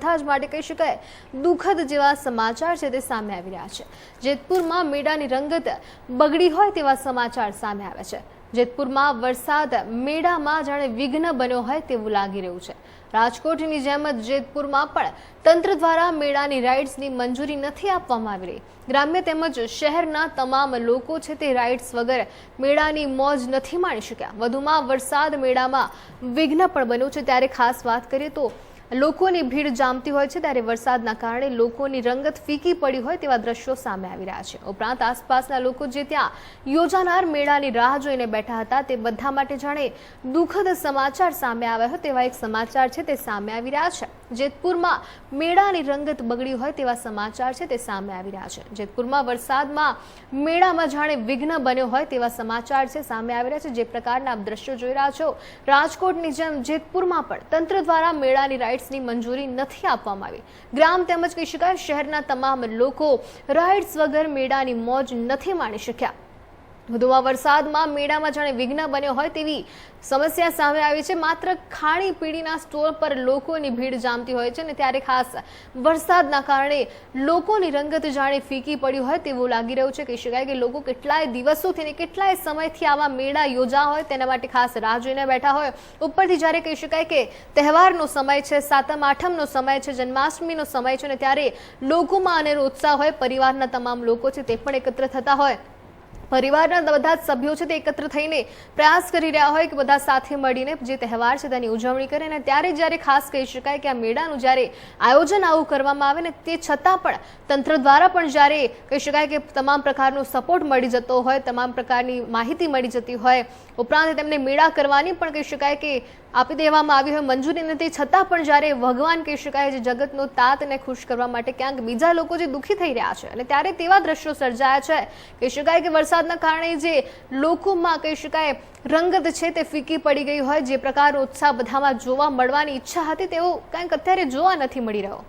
બધા જ માટે કહી શકાય, દુઃખદ જેવા સમાચાર છે તે સામે આવી રહ્યા છે. જેતપુરમાં મેળાની રંગત બગડી હોય તેવા સમાચાર સામે આવે છે. જેતપુરમાં વરસાદ મેળામાં જાણે વિઘ્ન બન્યો હોય તેવું લાગી રહ્યું છે. રાજકોટની જેમ જ જેતપુરમાં પણ તંત્ર દ્વારા મેળાની રાઇડ્સની મંજૂરી નથી આપવામાં આવી રહી. ગ્રામ્ય તેમજ શહેરના તમામ લોકો છે તે રાઇડ્સ વગર મેળાની મોજ નથી માણી શક્યા. વધુમાં વરસાદ મેળામાં વિઘ્ન પણ બન્યું છે. ત્યારે ખાસ વાત કરીએ તો લોકોની ભીડ જામતી હોય છે ત્યારે વરસાદના કારણે લોકોની રંગત ફીકી પડી હોય તેવા દ્રશ્યો સામે આવી રહ્યા છે. ઉપરાંત આસપાસના લોકો જે ત્યાં યોજાનાર મેળાની રાહ જોઈને બેઠા હતા તે બધા માટે જાણે દુઃખદ સમાચાર સામે આવ્યા હોય તેવા એક સમાચાર છે તે સામે આવી રહ્યા છે. જેતપુરમાં મેળાની રંગત બગડી હોય તેવા સમાચાર છે તે સામે આવી રહ્યા છે. જેતપુરમાં વરસાદમાં મેળામાં જાણે વિઘ્ન બન્યો હોય તેવા સમાચાર છે સામે આવી રહ્યા છે. જે પ્રકારના દ્રશ્યો જોઈ રહ્યા છો, રાજકોટની જેમ જેતપુરમાં પણ તંત્ર દ્વારા મેળાની રાઇડ્સની મંજૂરી નથી આપવામાં આવી. ગ્રામ તેમજ કહી શકાય શહેરના તમામ લોકો રાઇડ્સ વગર મેળાની મોજ નથી માણી શક્યા. વધુમાં વરસાદમાં મેળામાં જાણે વિઘ્ન બન્યો હોય તેવી સમસ્યા સામે આવી છે. માત્ર ખાણી પીણીના સ્ટોર પર લોકોની ભીડ જામતી હોય છે અને ત્યારે ખાસ વરસાદના કારણે લોકોની રંગત જાણે ફીકી પડી હોય તેવું લાગી રહ્યું છે. કહી શકાય કે લોકો કેટલાય દિવસોથી ને કેટલાય સમયથી આવા મેળા યોજા હોય તેના માટે ખાસ રાહ જોઈને બેઠા હોય. ઉપરથી જ્યારે કહી શકાય કે તહેવારનો સમય છે, સાતમ, આઠમનો સમય છે, જન્માષ્ટમીનો સમય છે અને ત્યારે લોકોમાં અનેરો ઉત્સાહ હોય, પરિવારના તમામ લોકો છે તે પણ એકત્ર થતા હોય. પરિવારના બધા જ સભ્યો છે તે એકત્ર થઈને પ્રયાસ કરી રહ્યા હોય કે બધા સાથે મળીને જે તહેવાર છે તેની ઉજવણી કરે અને ત્યારે જ્યારે ખાસ કહી શકાય કે આ મેળાનું જ્યારે આયોજન આવું કરવામાં આવે ને તે છતાં પણ તંત્ર દ્વારા પણ જ્યારે કહી શકાય કે તમામ પ્રકારનો સપોર્ટ મળી જતો હોય, તમામ પ્રકારની માહિતી મળી જતી હોય, ઉપરાંત તેમને મેળા કરવાની પણ કહી શકાય કે આપી દેવામાં આવી હોય મંજૂરી નથી છતાં પણ જ્યારે ભગવાન કહી શકાય જે જગતનો તાતને ખુશ કરવા માટે ક્યાંક બીજા લોકો જે દુઃખી થઈ રહ્યા છે અને ત્યારે તેવા દ્રશ્યો સર્જાયા છે. કહી શકાય કે વરસાદના કારણે જે લોકોમાં કહી શકાય રંગત છે તે ફીકી પડી ગઈ હોય, જે પ્રકારનો ઉત્સાહ બધામાં જોવા મળવાની ઈચ્છા હતી તેવો કંઈક અત્યારે જોવા નથી મળી રહ્યો.